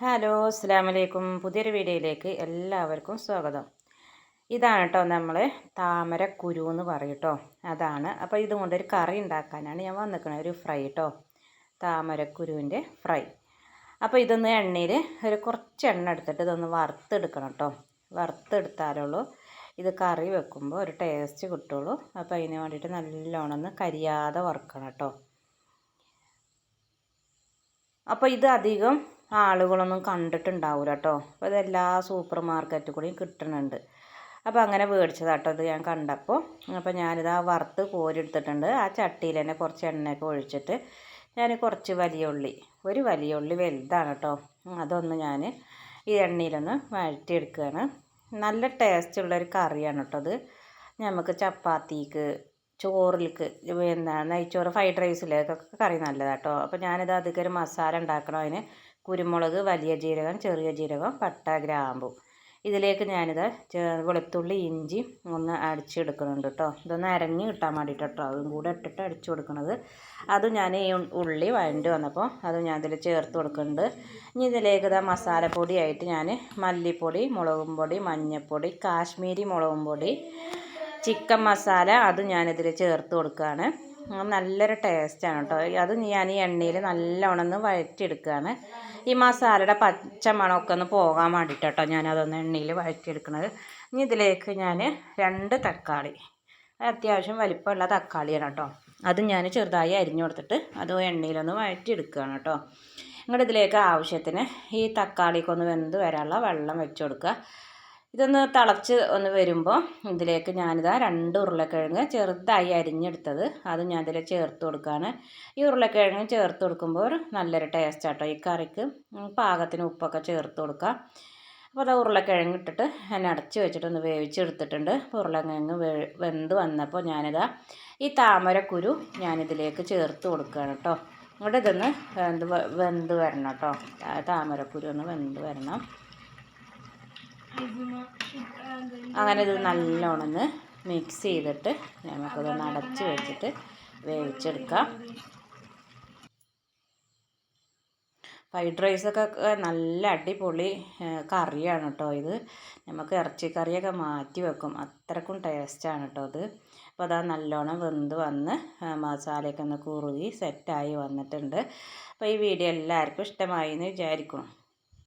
Hello അസ്സാം വലൈക്കും പുതിയൊരു വീഡിയോയിലേക്ക് എല്ലാവർക്കും സ്വാഗതം. ഇതാണ് കേട്ടോ നമ്മൾ താമര കുരു എന്ന് പറയും അതാണ്. അപ്പോൾ ഇതുകൊണ്ട് ഒരു കറി ഉണ്ടാക്കാനാണ് ഞാൻ വന്നിരിക്കുന്നത് ഒരു ഫ്രൈ കേട്ടോ താമരക്കുരുവിന്റെ ഫ്രൈ. അപ്പോൾ ഇതൊന്ന് എണ്ണയിൽ ഒരു കുറച്ച് എണ്ണ എടുത്തിട്ട് ഇതൊന്ന് വറുത്തെടുക്കണം കേട്ടോ വറുത്തെടുത്താലുള്ളൂ ഇത് കറി വെക്കുമ്പോൾ ഒരു ടേസ്റ്റ് കിട്ടുള്ളൂ. അപ്പോൾ അതിന് വേണ്ടിയിട്ട് നല്ലോണം ഒന്ന് കരിയാതെ വറുക്കണം കേട്ടോ അപ്പോൾ ഇത് അധികം ആളുകളൊന്നും കണ്ടിട്ടുണ്ടാവില്ല കേട്ടോ അപ്പോൾ ഇതെല്ലാ സൂപ്പർ മാർക്കറ്റിൽ കൂടിയും കിട്ടുന്നുണ്ട് അപ്പോൾ അങ്ങനെ മേടിച്ചതാട്ടോ ഇത് ഞാൻ കണ്ടപ്പോൾ അപ്പോൾ ഞാനിത് ആ വറുത്ത് കോരിയെടുത്തിട്ടുണ്ട് ആ ചട്ടിയിൽ തന്നെ കുറച്ച് എണ്ണയൊക്കെ ഒഴിച്ചിട്ട് ഞാൻ കുറച്ച് വലിയ ഉള്ളി ഒരു വലിയ ഉള്ളി വലുതാണ് കേട്ടോ അതൊന്ന് ഞാൻ ഈ എണ്ണയിലൊന്ന് വഴറ്റിയെടുക്കുകയാണ്. നല്ല ടേസ്റ്റുള്ളൊരു കറിയാണ് കേട്ടോ അത് നമുക്ക് ചപ്പാത്തിക്ക് ചോറിലേക്ക് എന്താ നെയ്ച്ചോറ് ഫ്രൈഡ് റൈസിലേക്കൊക്കെ കറി നല്ലതാട്ടോ. അപ്പോൾ ഞാനിത് അധികം ഒരു മസാല ഉണ്ടാക്കണം അതിന് കുരുമുളക് വലിയ ജീരകം ചെറിയ ജീരകം പട്ട ഗ്രാമ്പു. ഇതിലേക്ക് ഞാനിത് വെളുത്തുള്ളി ഇഞ്ചി ഒന്ന് അടിച്ചെടുക്കുന്നുണ്ട് കേട്ടോ ഇതൊന്ന് അരഞ്ഞ് കിട്ടാൻ വേണ്ടിയിട്ട് കേട്ടോ അതും കൂടെ ഇട്ടിട്ട് അടിച്ചു കൊടുക്കുന്നത് അതും ഞാൻ ഈ ഉള്ളി വഴണ്ടി വന്നപ്പോൾ അതും ഞാൻ ഇതിൽ ചേർത്ത് കൊടുക്കുന്നുണ്ട്. ഇനി ഇതിലേക്ക് ഇതാ മസാലപ്പൊടിയായിട്ട് ഞാൻ മല്ലിപ്പൊടി മുളകും പൊടി മഞ്ഞൾപ്പൊടി കാശ്മീരി മുളകും പൊടി ചിക്കൻ മസാല അതും ഞാനിതിൽ ചേർത്ത് കൊടുക്കുകയാണ് നല്ലൊരു ടേസ്റ്റാണ് കേട്ടോ അത് ഞാൻ ഈ എണ്ണയിൽ നല്ലോണം ഒന്ന് വഴറ്റിയെടുക്കുകയാണ്. ഈ മസാലയുടെ പച്ച മണമൊക്കെ ഒന്ന് പോകാൻ വേണ്ടിയിട്ട് കേട്ടോ ഞാനതൊന്ന് എണ്ണയിൽ വഴറ്റിയെടുക്കുന്നത് ഇനി ഇതിലേക്ക് ഞാൻ രണ്ട് തക്കാളി. അത്യാവശ്യം വലിപ്പമുള്ള തക്കാളിയാണ് കേട്ടോ അത് ഞാൻ ചെറുതായി അരിഞ്ഞു കൊടുത്തിട്ട് അത് എണ്ണയിലൊന്ന് വഴറ്റിയെടുക്കുകയാണ് കേട്ടോ നിങ്ങളുടെ ഇതിലേക്ക് ആവശ്യത്തിന് ഈ തക്കാളിക്കൊന്ന് വെന്ത് വരാനുള്ള വെള്ളം വെച്ച് കൊടുക്കുക. ഇതൊന്ന് തിളച്ച് ഒന്ന് വരുമ്പോൾ ഇതിലേക്ക് ഞാനിതാ രണ്ട് ഉരുളക്കിഴങ്ങ് ചെറുതായി അരിഞ്ഞെടുത്തത്. അത് ഞാൻ ഇതിൽ ചേർത്ത് കൊടുക്കുകയാണ് ഈ ഉരുളക്കിഴങ്ങ് ചേർത്ത് കൊടുക്കുമ്പോൾ നല്ലൊരു ടേസ്റ്റ് ആട്ടോ. ഈ കറിക്ക് പാകത്തിന് ഉപ്പൊക്കെ ചേർത്ത് കൊടുക്കുക അപ്പോൾ അത് ഉരുളക്കിഴങ്ങ് ഇട്ടിട്ട് ഞാൻ അടച്ച് വെച്ചിട്ട് ഒന്ന് വേവിച്ചെടുത്തിട്ടുണ്ട് ഉരുളക്കിഴങ്ങ് വെന്ത് വന്നപ്പോൾ ഞാനിതാ ഈ താമരക്കുരു ഞാനിതിലേക്ക് ചേർത്ത് കൊടുക്കുകയാണ് കേട്ടോ ഇവിടെ ഇതൊന്ന് വെന്ത് വെന്ത് വരണം കേട്ടോ താമരക്കുരു ഒന്ന് വെന്ത് വരണം. അങ്ങനെ ഇത് നല്ലോണം മിക്സ് ചെയ്തിട്ട് നമുക്കതൊന്ന് അടച്ച് വെച്ചിട്ട് വേവിച്ചെടുക്കാം. ഫ്രൈഡ് റൈസൊക്കെ നല്ല അടിപൊളി കറിയാണ് കേട്ടോ ഇത്. നമുക്ക് ഇറച്ചിക്കറിയൊക്കെ മാറ്റി വെക്കും. അത്രക്കും ടേസ്റ്റാണ് കേട്ടോ ഇത്. അപ്പോൾ അതാ നല്ലോണം വെന്ത് വന്ന് മസാലയൊക്കെ ഒന്ന് കുറുകി സെറ്റായി വന്നിട്ടുണ്ട്. അപ്പോൾ ഈ വീഡിയോ എല്ലാവർക്കും ഇഷ്ടമായി എന്ന് വിചാരിക്കണം